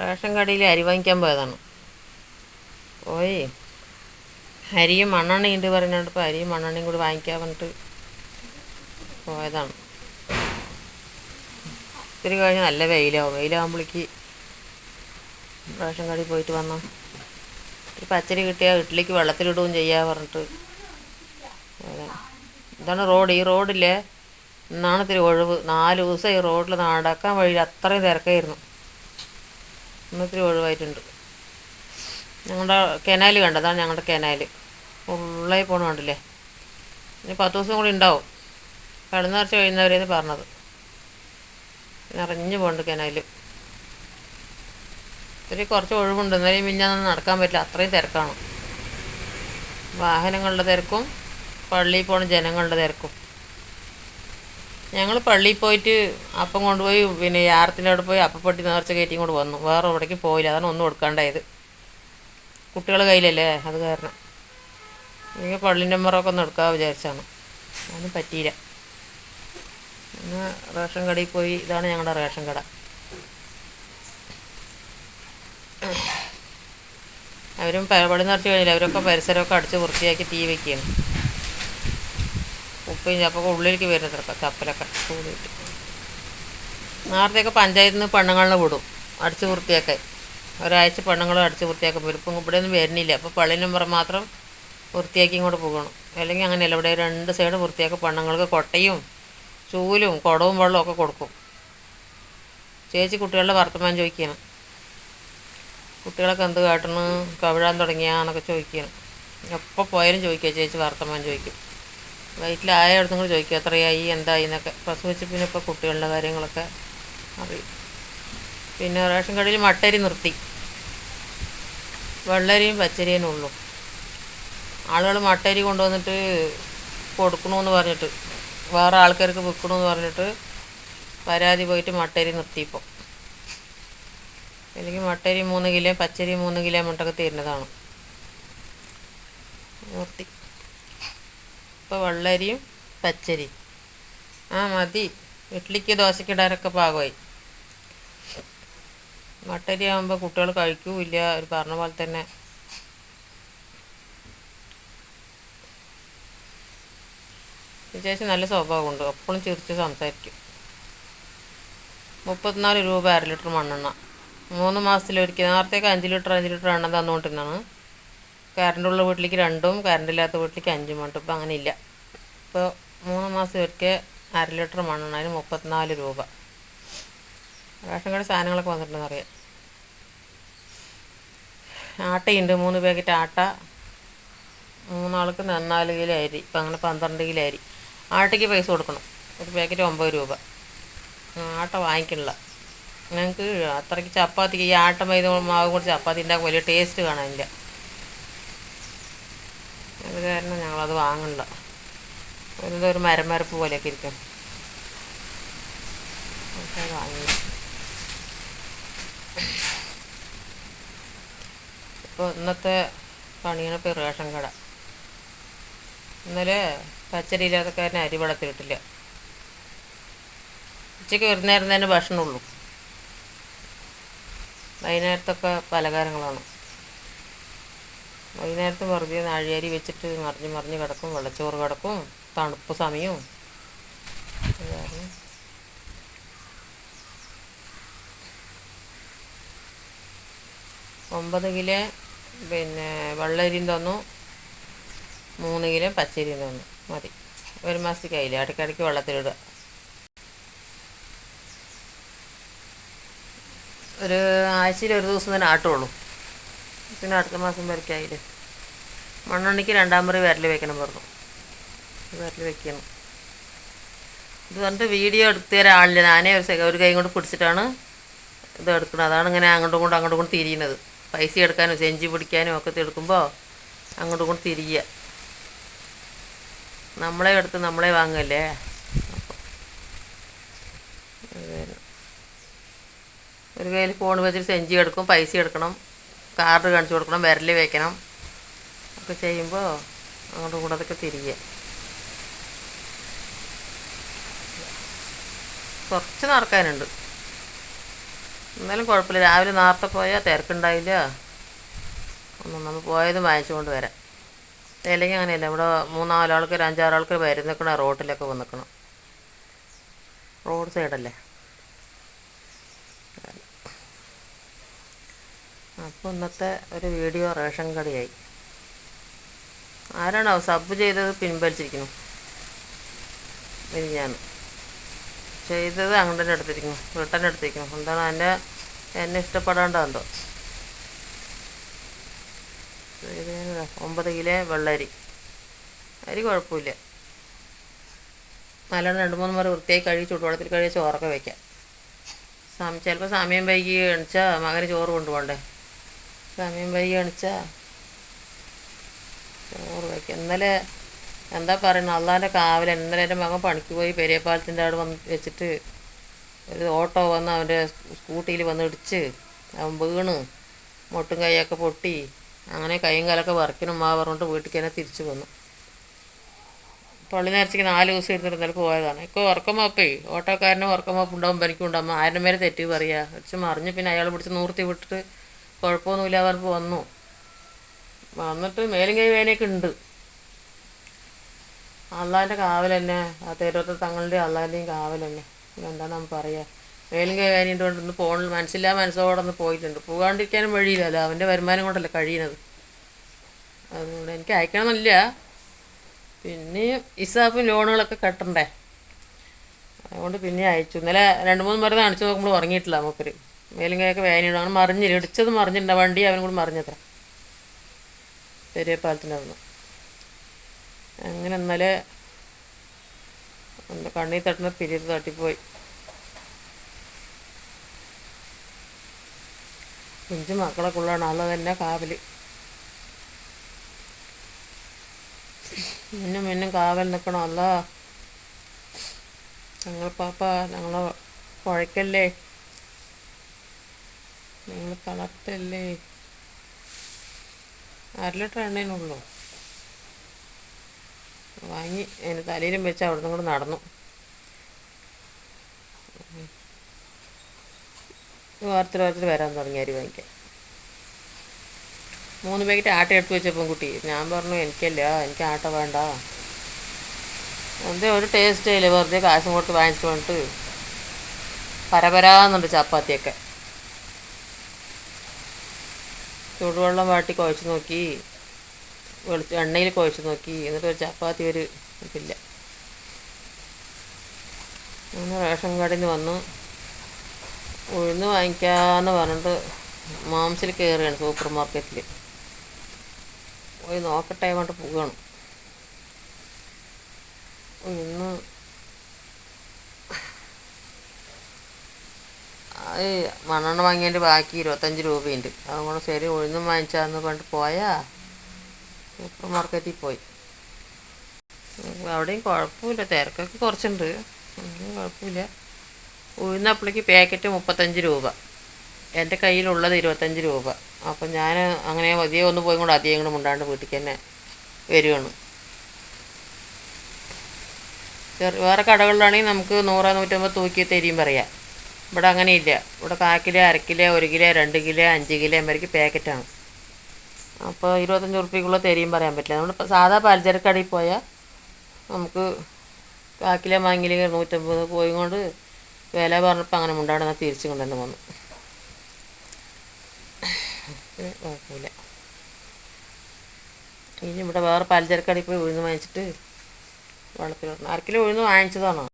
Ration കടയിൽ അരി വാങ്ങിക്കാൻ പോയതാണ്. പോയി. അരിയും മണ്ണെണ്ണയും ഉണ്ട് ഇപ്പോൾ അരിയും മണ്ണെണ്ണയും കൂടി വാങ്ങിക്കാൻ പറഞ്ഞിട്ട് പോയതാണ്. ഇത്തിരി കഴിഞ്ഞ് നല്ല വെയിലാവും. വെയിലാകുമ്പോഴേക്ക് റേഷൻ കടയിൽ പോയിട്ട് വന്നു. ഒരു പച്ചരി കിട്ടിയാൽ വീട്ടിലേക്ക് വെള്ളത്തിലിടുകയും ചെയ്യാ പറഞ്ഞിട്ട്. ഇതാണ് റോഡ്. ഈ റോഡില്ലേ ഇന്നാണ് ഇത്തിരി ഒഴിവ്. നാല് ദിവസം ഈ റോഡിൽ നടക്കാൻ വഴി അത്രയും തിരക്കായിരുന്നു. ഇന്ന് ഇത്തിരി ഒഴിവായിട്ടുണ്ട്. ഞങ്ങളുടെ കെനാൽ കണ്ടതാണ് ഞങ്ങളുടെ കെനാൽ. ഫുള്ളായി പോണ കണ്ടില്ലേ? ഇനി പത്ത് ദിവസം കൂടി ഉണ്ടാവും. കടന്നു നിറച്ച് കഴിയുന്നവരെന്ന് പറഞ്ഞത്. നിറഞ്ഞു പോകുന്നുണ്ട് കെനാൽ. ഇത്തിരി കുറച്ച് ഒഴിവുണ്ട്. എന്നാലും മിഞ്ഞാന്ന് നടക്കാൻ പറ്റില്ല. അത്രയും തിരക്കാണ്. വാഹനങ്ങളുടെ തിരക്കും പള്ളിയിൽ പോണ ജനങ്ങളുടെ തിരക്കും. ഞങ്ങൾ പള്ളിയിൽ പോയിട്ട് അപ്പം കൊണ്ടുപോയി പിന്നെ യാറത്തിന്റെ അവിടെ പോയി അപ്പപ്പെട്ടി നേർച്ച കയറ്റിയും കൊണ്ട് വന്നു. വേറെ എവിടേക്ക് പോയില്ല. അതാണ് ഒന്നും കൊടുക്കാണ്ടായത്. കുട്ടികൾ കയ്യിലല്ലേ? അത് കാരണം. എനിക്ക് പള്ളിന്റെ മുറമൊക്കെ ഒന്ന് എടുക്കാൻ വിചാരിച്ചാണ്. അതൊന്നും പറ്റിയില്ല. പിന്നെ റേഷൻ കടയിൽ പോയി. ഇതാണ് ഞങ്ങളുടെ റേഷൻ കട. അവരും പള്ളി നിറച്ച് കഴിഞ്ഞില്ല. അവരൊക്കെ പരിസരമൊക്കെ അടിച്ച് വൃത്തിയാക്കി തീ വയ്ക്കുകയാണ് ഉപ്പയും ചപ്പൊക്കെ ഉള്ളിലേക്ക് വരുന്നതൊക്കെ ചപ്പലൊക്കെ കൂടിയിട്ട്. നേരത്തെയൊക്കെ പഞ്ചായത്തിൽ നിന്ന് പെണ്ണുങ്ങളെ വിടും അടിച്ച് വൃത്തിയാക്കാൻ ഒരാഴ്ച പെണ്ണുങ്ങളും അടിച്ച് വൃത്തിയാക്കും വരും ഇപ്പം ഇവിടെ ഒന്നും വരുന്നില്ല. അപ്പോൾ പള്ളി നമ്പർ മാത്രം വൃത്തിയാക്കി ഇങ്ങോട്ട് പോകണം. അല്ലെങ്കിൽ അങ്ങനെയല്ല ഇവിടെ രണ്ട് സൈഡ് വൃത്തിയാക്കി പെണ്ണുങ്ങൾക്ക് കൊട്ടയും ചൂലും കുടവും വെള്ളവും ഒക്കെ കൊടുക്കും. ചേച്ചി കുട്ടികളുടെ വർത്തമാനം ചോദിക്കണം കുട്ടികളൊക്കെ എന്ത് കാട്ടണ്? കവിഴാൻ തുടങ്ങിയാന്നൊക്കെ ചോദിക്കണം എപ്പോൾ പോയാലും ചോദിക്കുക ചേച്ചി വർത്തമാനം ചോദിക്കും. വയറ്റിലായ അടുത്തും കൂടി ചോദിക്കും എത്രയായി? എന്തായി? എന്നൊക്കെ. പ്രസവിച്ച് പിന്നെ ഇപ്പോൾ കുട്ടികളുടെ കാര്യങ്ങളൊക്കെ അറിയും. പിന്നെ റേഷൻ കടയിൽ മട്ടരി നിർത്തി. വെള്ളരിയും പച്ചരിയും ഉള്ളൂ. ആളുകൾ മട്ടരി കൊണ്ടുവന്നിട്ട് കൊടുക്കണമെന്ന് പറഞ്ഞിട്ട് വേറെ ആൾക്കാർക്ക് വിൽക്കണമെന്ന് പറഞ്ഞിട്ട് പരാതി പോയിട്ട് മട്ടരി നിർത്തി ഇപ്പോൾ അല്ലെങ്കിൽ മട്ടരി മൂന്ന് കിലോ പച്ചരി മൂന്ന് കിലോ മുട്ടൊക്കെ തരുന്നതാണ്. നിർത്തി. ഇപ്പോൾ വെള്ളരിയും പച്ചരി. ആ മതി. ഇഡ്ഡലിക്ക് ദോശയ്ക്ക് ഇടാനൊക്കെ പാകമായി. മട്ടരി ആകുമ്പോൾ കുട്ടികൾ കഴിക്കൂല്ല. അവർ പറഞ്ഞ പോലെ തന്നെ. വിശേഷം നല്ല സ്വഭാവമുണ്ട്. എപ്പോഴും ചിരിച്ച് സംസാരിക്കും. മുപ്പത്തിനാല് രൂപ അര ലിറ്റർ മണ്ണെണ്ണ. മൂന്ന് മാസത്തിലൊരിക്കൽ. നേരത്തേക്ക് അഞ്ച് ലിറ്റർ അഞ്ച് ലിറ്റർ എണ്ണ തന്നുകൊണ്ടിരുന്നതാണ്. കറണ്ടുള്ള വീട്ടിലേക്ക് രണ്ടും കറണ്ടില്ലാത്ത വീട്ടിലേക്ക് അഞ്ചും മണ്ണും ഇപ്പം അങ്ങനെ ഇല്ല ഇപ്പോൾ മൂന്ന് മാസം ഒരിക്കൽ അര ലിറ്റർ മണ്ണെണ്ണ മുപ്പത്തിനാല് രൂപ. റേഷൻ കട സാധനങ്ങളൊക്കെ വന്നിട്ടുണ്ടെന്ന് അറിയാം. ആട്ടയുണ്ട് മൂന്ന് പാക്കറ്റ് ആട്ട. മൂന്നാൾക്ക് നാല് കിലോ അരി ഇപ്പം അങ്ങനെ പന്ത്രണ്ട് കിലോ അരി. ആട്ടയ്ക്ക് പൈസ കൊടുക്കണം ഒരു പാക്കറ്റ് ഒമ്പത് രൂപ. ആട്ട വാങ്ങിക്കണില്ല. ഞങ്ങൾക്ക് അത്രയ്ക്ക് ചപ്പാത്തിക്ക് ഈ ആട്ട മൈദ മാവ് കൊണ്ട് ചപ്പാത്തി ഉണ്ടാക്കുമ്പോൾ വലിയ ടേസ്റ്റ് കാണാനില്ല. അത് കാരണം ഞങ്ങളത് വാങ്ങണ്ട. വെറുതെ ഒരു മരമരപ്പ് പോലെയൊക്കെ ഇരിക്കും ഇപ്പോൾ ഇന്നത്തെ പണിയാണ് ഇപ്പോൾ റേഷൻ കട. ഇന്നലെ പച്ചരി ഇല്ലാത്തക്കാരനെ അരി വെള്ളത്തിലിട്ടില്ല ഉച്ചയ്ക്ക് വരുന്നേരം നേരം തന്നെ ഭക്ഷണമുള്ളൂ. വൈകുന്നേരത്തൊക്കെ പലഹാരങ്ങളാണ്. വൈകുന്നേരത്ത് വെറുതെ നാഴിയാരി വെച്ചിട്ട് മറിഞ്ഞ് മറിഞ്ഞ് കിടക്കും. വെള്ളച്ചോറ് കിടക്കും. തണുപ്പ് സമയവും. ഒമ്പത് കിലോ പിന്നെ വെള്ളരിയും തന്നു. മൂന്ന് കിലോ പച്ചരിയും തന്നു. മതി. ഒരു മാസത്തേക്ക് ആയില്ലേ? ഇടയ്ക്കിടയ്ക്ക് വെള്ളത്തിലിടുക ഒരു ആഴ്ചയിൽ ഒരു ദിവസം തന്നെ ആട്ടുള്ളൂ. പിന്നെ അടുത്ത മാസം വരയ്ക്കായില്ലേ? മണ്ണെണ്ണയ്ക്ക് രണ്ടാം മുറി വിരൽ വെക്കണം പറഞ്ഞു. വിരൽ വെക്കണം. ഇത് പറഞ്ഞിട്ട് വീഡിയോ എടുത്ത് ആളില്ല ഞാനേ ഒരു ഒരു കൈ കൊണ്ട് പിടിച്ചിട്ടാണ് ഇത് എടുക്കുന്നത്. അതാണ് ഇങ്ങനെ അങ്ങോട്ടും കൊണ്ട് അങ്ങോട്ടും കൊണ്ട് തിരിയുന്നത്. പൈസ എടുക്കാനും സെഞ്ചി പിടിക്കാനും ഒക്കെ എടുക്കുമ്പോൾ അങ്ങോട്ടും കൊണ്ട് തിരിയുക നമ്മളെ എടുത്ത് നമ്മളെ വാങ്ങല്ലേ. ഒരു കയ്യിൽ ഫോൺ വെച്ചിട്ട് സെഞ്ചി എടുക്കും പൈസ എടുക്കണം. കാർഡ് കാണിച്ചു കൊടുക്കണം വിരൽ വയ്ക്കണം ഒക്കെ ചെയ്യുമ്പോൾ അങ്ങോട്ട് ഇങ്ങോട്ടും അതൊക്കെ തിരിയുക കുറച്ച് നടക്കാനുണ്ട്. എന്നാലും കുഴപ്പമില്ല. രാവിലെ നേരത്തെ പോയാൽ തിരക്കുണ്ടായില്ല. ഒന്നും നമ്മൾ പോയത് വാങ്ങിച്ചുകൊണ്ട് വരാം. അല്ലെങ്കിൽ അങ്ങനെയല്ല ഇവിടെ മൂന്നാൽ ഒരു അഞ്ചാറാൾക്ക് ആൾക്കാർ വരും നിൽക്കണ റോട്ടിലൊക്കെ വന്നിക്കണം റോഡ് സൈഡല്ലേ? അപ്പോൾ ഇന്നത്തെ ഒരു വീഡിയോ റേഷൻ കടയായി. ആരാണോ സബ് ചെയ്തത് പിൻവലിച്ചിരിക്കുന്നു. ഞാൻ ചെയ്തത് അങ്ങോട്ടന്റെ അടുത്തിരിക്കുന്നു റിട്ടേൺ എടുത്തിരിക്കുന്നു. എന്താണ് എന്റെ എന്നെ ഇഷ്ടപ്പെടാണ്ടോ ഒമ്പത് കിലോ വെള്ളരി. അരി കുഴപ്പമില്ല. നല്ലോണം രണ്ട് മൂന്ന് മുറി വൃത്തിയായി കഴുകി ചൂടുവെള്ളത്തിൽ കഴുകി ചോറൊക്കെ വയ്ക്കാം ചിലപ്പോൾ സമയം വൈകി എണിച്ചാൽ മകന് ചോറ് കൊണ്ടുപോകണ്ടേ? സമയം വൈകി കാണിച്ചാ? നൂറ് രൂപയ്ക്ക്. ഇന്നലെ എന്താ പറയുന്നത് അള്ളാന്റെ കാവൽ ഇന്നലെ എന്റെ മകൻ പണിക്ക് പോയി പെരിയപ്പാലത്തിന്റെ അവിടെ വന്ന് വെച്ചിട്ട് ഒരു ഓട്ടോ വന്ന് അവന്റെ സ്കൂട്ടിയിൽ വന്ന് ഇടിച്ച് അവൻ വീണ്. മുട്ടും കൈയൊക്കെ പൊട്ടി. അങ്ങനെ കൈയും കാലൊക്കെ വറക്കിനും മാ പറഞ്ഞിട്ട് വീട്ടിലേക്ക് തന്നെ തിരിച്ചു വന്നു. പള്ളി നേരത്തേക്ക് നാല് ദിവസം ഇരുന്നിട്ട് പോയതാണ്. ഇപ്പോൾ ഉറക്കമാപ്പേ. ഓട്ടോക്കാരനും ഉറക്കമാപ്പ് ഉണ്ടാവും എനിക്കും ഉണ്ടാവും. ആയിരം പേരെ തെറ്റി പറയുക വെച്ച് മറിഞ്ഞ് പിന്നെ അയാൾ പിടിച്ച് നൂർത്തി വിട്ടിട്ട് കുഴപ്പമൊന്നുമില്ല പറഞ്ഞ് വന്നു. വന്നിട്ട് മേലും കൈ വേനയൊക്കെ ഉണ്ട്. അള്ളാന്റെ കാവൽ തന്നെ. ആ തേരോത്ത തങ്ങളുടെ അള്ളാന്റെയും കാവൽ തന്നെ. എന്താണ് നമ്മൾ പറയുക മേലും കൈ വേനയുണ്ട് കൊണ്ട് ഒന്ന് ഫോണിൽ മനസ്സില്ലാ മനസ്സോടെ ഒന്ന് പോയിട്ടുണ്ട്. പോകാണ്ടിരിക്കാനും വഴിയില്ലല്ലോ അവന്റെ വരുമാനം കൊണ്ടല്ലേ കഴിയണത് അതുകൊണ്ട് എനിക്ക് അയക്കണമെന്നില്ല. പിന്നെ ഇസാഫും ലോണുകളൊക്കെ കെട്ടണ്ടേ? അതുകൊണ്ട് പിന്നെ അയച്ചു. ഇന്നലെ രണ്ട് മൂന്ന് മരുന്ന് കാണിച്ചു നോക്കുമ്പോൾ ഉറങ്ങിയിട്ടില്ല മൂപ്പര് മേലും വേനിടും അങ്ങനെ മറിഞ്ഞില്ല ഇടിച്ചത് മറിഞ്ഞിട്ടുണ്ട്. വണ്ടി അവനും കൂടി മറിഞ്ഞത്ര. പെരിയ പാലത്തിന്റെ അവിടുന്ന് അങ്ങനെ ഇന്നലെ എന്റെ കണ്ണീർ തട്ടുന്ന പിരിയത് തട്ടിപ്പോയി. കുഞ്ച് മക്കളൊക്കെ ഉള്ളതാണ് അത് തന്നെ കാവൽ. മിന്നും മിന്നും കാവൽ നിൽക്കണം. അല്ല ഞങ്ങൾ പാപ്പ ഞങ്ങളെ കുഴക്കല്ലേ നിങ്ങൾ തളർത്തല്ലേ? അര ലിറ്റർ എണ്ണേനുള്ളൂ വാങ്ങി അതിന് തലയിലും വെച്ച് അവിടെ നിന്ന് കൂടെ നടന്നു ഓരോരുത്തർ ഓരോരുത്തർ വരാൻ തുടങ്ങി അരി വാങ്ങിക്കാൻ. മൂന്ന് പാക്കറ്റ് ആട്ട എടുത്ത് വെച്ചപ്പം കുട്ടി ഞാൻ പറഞ്ഞു എനിക്കല്ല എനിക്ക് ആട്ട വേണ്ട. എന്തേ ഒരു ടേസ്റ്റ് ഇല്ല. വെറുതെ കാശും കൊടുത്ത് വാങ്ങിച്ചിട്ട് വന്നിട്ട് പരപരാന്നുണ്ട് ചപ്പാത്തിയൊക്കെ. ചൂടുവെള്ളം വാട്ടി കുഴച്ച് നോക്കി. വെളിച്ച എണ്ണയിൽ കുഴച്ച് നോക്കി. എന്നിട്ട് ഒരു ചപ്പാത്തി ഒരു ഇതില്ല. അങ്ങനെ റേഷൻ കടയിൽ നിന്ന് വന്നു. ഉഴുന്ന് വാങ്ങിക്കാമെന്ന് പറഞ്ഞിട്ട് മാംസിൽ കയറുകയാണ് സൂപ്പർ മാർക്കറ്റിൽ. പോയി നോക്കട്ടെ കൊണ്ട് പോവുകയാണ്. ഉഴുന്ന് അത് മണ്ണെണ്ണ വാങ്ങിയതിന്റെ ബാക്കി ഇരുപത്തഞ്ച് രൂപയുണ്ട്. അതുകൊണ്ട് ശരി ഉഴുന്നും വാങ്ങിച്ചാന്ന് പറഞ്ഞിട്ട് പോയാ സൂപ്പർ മാർക്കറ്റിൽ പോയി. അവിടെയും കുഴപ്പമില്ല. തിരക്കൊക്കെ കുറച്ചുണ്ട്. കുഴപ്പമില്ല. ഉഴുന്നപ്പളേക്ക് പാക്കറ്റ് മുപ്പത്തഞ്ച് രൂപ. എന്റെ കയ്യിലുള്ളത് ഇരുപത്തഞ്ച് രൂപ. അപ്പം ഞാൻ അങ്ങനെ മതിയെ ഒന്ന് പോയി കൊണ്ട് അധികം കൂടെ മുണ്ടാണ്ട് വീട്ടിൽ തന്നെ വരുവാണ്. ചെറു വേറെ കടകളിലാണെങ്കിൽ നമുക്ക് നൂറ് നൂറ്റമ്പത് തൂക്കി തരിയും പറയാം. ഇവിടെ അങ്ങനെയില്ല. ഇവിടെ കാ കിലോ അര കിലോ ഒരു കിലോ രണ്ട് കിലോ അഞ്ച് കിലോ വരയ്ക്ക് പാക്കറ്റാണ്. അപ്പോൾ ഇരുപത്തഞ്ച് ഉറുപ്പിക്കുള്ള തരിയും പറയാൻ പറ്റില്ല. നമ്മൾ സാധാ പലചരക്കടയിൽ പോയാൽ നമുക്ക് കാ കിലോ വാങ്ങിയില്ലെങ്കിൽ നൂറ്റമ്പത് പോയി കൊണ്ട് വില പറഞ്ഞപ്പോൾ അങ്ങനെ മുണ്ടാണ് ഞാൻ തിരിച്ചു കൊണ്ടുവന്ന് വന്നു കുഴപ്പമില്ല. ഇനി ഇവിടെ വേറെ പലചരക്കടയിൽ പോയി ഉഴുന്ന് വാങ്ങിച്ചിട്ട് വെള്ളത്തിൽ ഇടണം. അര കിലോ ഉഴുന്ന് വാങ്ങിച്ചതാണ്?